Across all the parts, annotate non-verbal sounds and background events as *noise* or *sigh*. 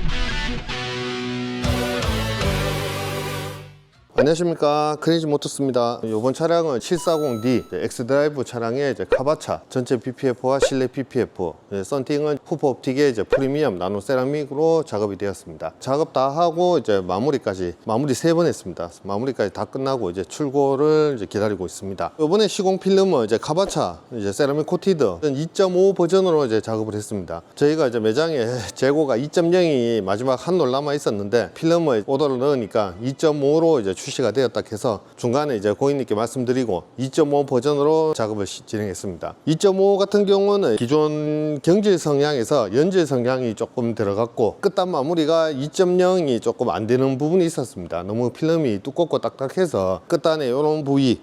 thank you 안녕하십니까. 크레이지 모터스입니다. 이번 차량은 740D 엑스드라이브 차량의 이제 카바차 전체 PPF와 실내 PPF 예, 썬팅은 후퍼 옵틱의 이제 프리미엄 나노 세라믹으로 작업이 되었습니다. 작업 다 하고 이제 마무리까지 마무리 세 번 했습니다. 마무리까지 다 끝나고 이제 출고를 이제 기다리고 있습니다. 이번에 시공 필름은 이제 카바차 이제 세라믹 코티드 2.5 버전으로 이제 작업을 했습니다. 저희가 이제 매장에 재고가 2.0이 마지막 한놀 남아 있었는데 필름을 오더를 넣으니까 2.5로 이제 출 시가 되었다 해서 중간에 이제 고객님께 말씀드리고 2.5 버전으로 작업을 시- 진행했습니다. 2.5 같은 경우는 기존 경질 성향에서 연질 성향이 조금 들어갔고 끝단 마무리가 2.0이 조금 안 되는 부분이 있었습니다. 너무 필름이 두껍고 딱딱해서 끝단에 이런 부위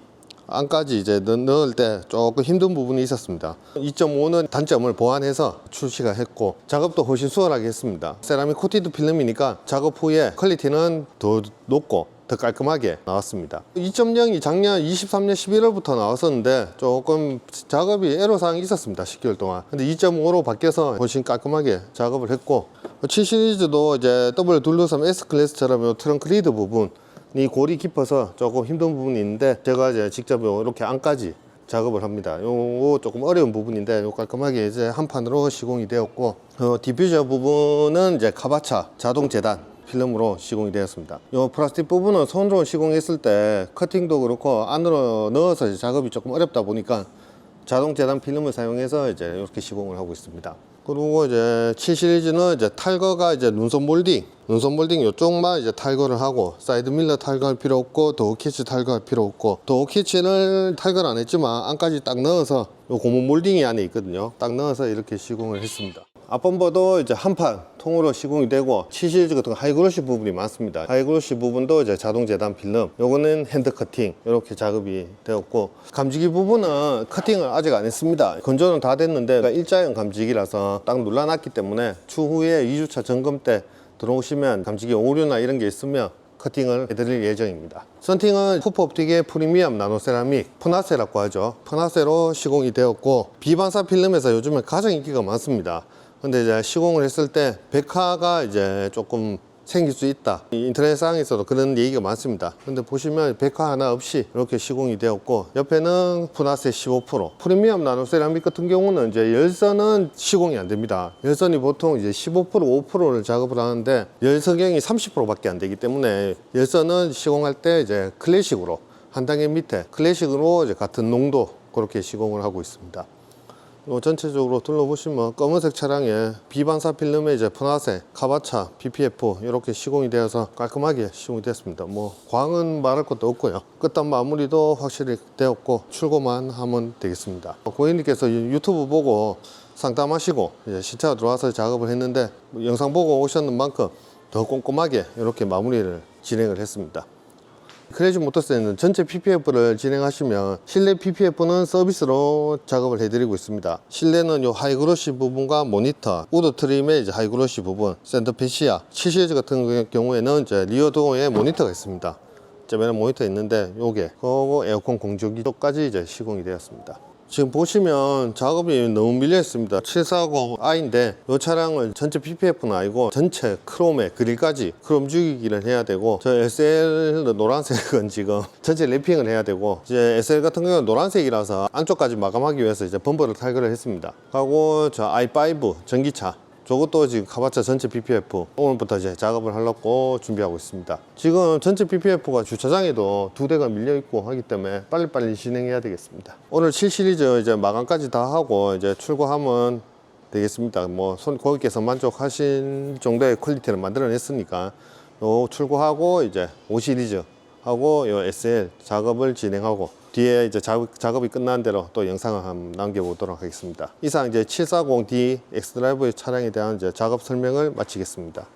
안까지 이제 넣- 넣을 때 조금 힘든 부분이 있었습니다. 2.5는 단점을 보완해서 출시가 했고 작업도 훨씬 수월하게 했습니다. 세라믹 코티드 필름이니까 작업 후에 퀄리티는 더 높고 더 깔끔하게 나왔습니다. 2.0이 작년 23년 11월부터 나왔었는데 조금 작업이 애로사항이 있었습니다. 10개월 동안. 근데 2.5로 바뀌어서 훨씬 깔끔하게 작업을 했고 7 시리즈도 이제 W223 S 클래스처럼 요 트렁크 리드 부분 이 골이 깊어서 조금 힘든 부분이 있는데 제가 이제 직접 요 이렇게 안까지 작업을 합니다. 요 조금 어려운 부분인데 요 깔끔하게 이제 한 판으로 시공이 되었고 어, 디퓨저 부분은 이제 카바차 자동 재단 필름으로 시공이 되었습니다. 요 플라스틱 부분은 손으로 시공했을 때 커팅도 그렇고 안으로 넣어서 작업이 조금 어렵다 보니까 자동 재단 필름을 사용해서 이제 이렇게 시공을 하고 있습니다. 그리고 이제 7 시리즈는 이제 탈거가 이제 눈썹 몰딩, 눈썹 몰딩 이쪽만 이제 탈거를 하고 사이드 밀러 탈거할 필요 없고 도어 캐치 탈거할 필요 없고 도어 캐치를 탈거를 안 했지만 안까지 딱 넣어서 요 고무 몰딩이 안에 있거든요. 딱 넣어서 이렇게 시공을 했습니다. 앞범버도 이제 한판 통으로 시공이 되고 7 시리즈 같은 거 하이그로시 부분이 많습니다. 하이그로시 부분도 이제 자동 재단 필름, 요거는 핸드 커팅 이렇게 작업이 되었고 감지기 부분은 커팅을 아직 안 했습니다. 건조는 다 됐는데 그러니까 일자형 감지기라서 딱 눌러놨기 때문에 추후에 2주차 점검 때 들어오시면 감지기 오류나 이런 게 있으면 커팅을 해드릴 예정입니다. 썬팅은 푸프 옵틱의 프리미엄 나노세라믹 푸나세라고 하죠. 푸나세로 시공이 되었고 비반사 필름에서 요즘에 가장 인기가 많습니다. 근데 이제 시공을 했을 때 백화가 이제 조금 생길 수 있다. 이 인터넷상에서도 그런 얘기가 많습니다. 근데 보시면 백화 하나 없이 이렇게 시공이 되었고 옆에는 푸나세 15% 프리미엄 나노 세라믹 같은 경우는 이제 열선은 시공이 안 됩니다. 열선이 보통 이제 15% 5%를 작업을 하는데 열석경이 30%밖에 안 되기 때문에 열선은 시공할 때 이제 클래식으로 한 단계 밑에 클래식으로 이제 같은 농도 그렇게 시공을 하고 있습니다. 요 전체적으로 둘러보시면 검은색 차량에 비반사 필름에 이제 푸나세, 카바차, PPF 이렇게 시공이 되어서 깔끔하게 시공이 됐습니다. 뭐 광은 말할 것도 없고요. 끝단 마무리도 확실히 되었고 출고만 하면 되겠습니다. 고객님께서 유- 유튜브 보고 상담하시고 이제 시차가 들어와서 작업을 했는데 뭐 영상 보고 오셨는 만큼 더 꼼꼼하게 이렇게 마무리를 진행을 했습니다. 크레이지 모터스에는 전체 PPF를 진행하시면 실내 PPF는 서비스로 작업을 해드리고 있습니다. 실내는 요 하이그로시 부분과 모니터, 우드 트림의 이제 하이그로시 부분, 샌드페시아, 7시리즈 같은 경우에는 이제 리어 도어에 모니터가 있습니다. 저번에 모니터 있는데 요게 그리고 에어컨 공조기 쪽까지 이제 시공이 되었습니다. 지금 보시면 작업이 너무 밀려 있습니다. 740i인데 이 차량은 전체 PPF는 아니고 전체 크롬에 그릴까지 크롬 죽이기를 해야 되고 저 SL 노란색은 *laughs* 지금 전체 랩핑을 해야 되고 이제 SL 같은 경우는 노란색이라서 안쪽까지 마감하기 위해서 이제 범퍼를 탈거를 했습니다. 하고 저 i5 전기차 저것도 지금 카바차 전체 PPF 오늘부터 이제 작업을 하려고 준비하고 있습니다. 지금 전체 PPF가 주차장에도 두 대가 밀려 있고 하기 때문에 빨리빨리 진행해야 되겠습니다. 오늘 7 시리즈 이제 마감까지 다 하고 이제 출고하면 되겠습니다. 뭐 손, 고객께서 만족하신 정도의 퀄리티를 만들어냈으니까 요 출고하고 이제 5 시리즈 하고 요 SL 작업을 진행하고 뒤에 이제 작업, 작업 이 끝난 대로 또 영상을 한번 남겨보도록 하겠습니다. 이상 이제 740D 엑스드라이브 차량에 대한 이제 작업 설명을 마치겠습니다.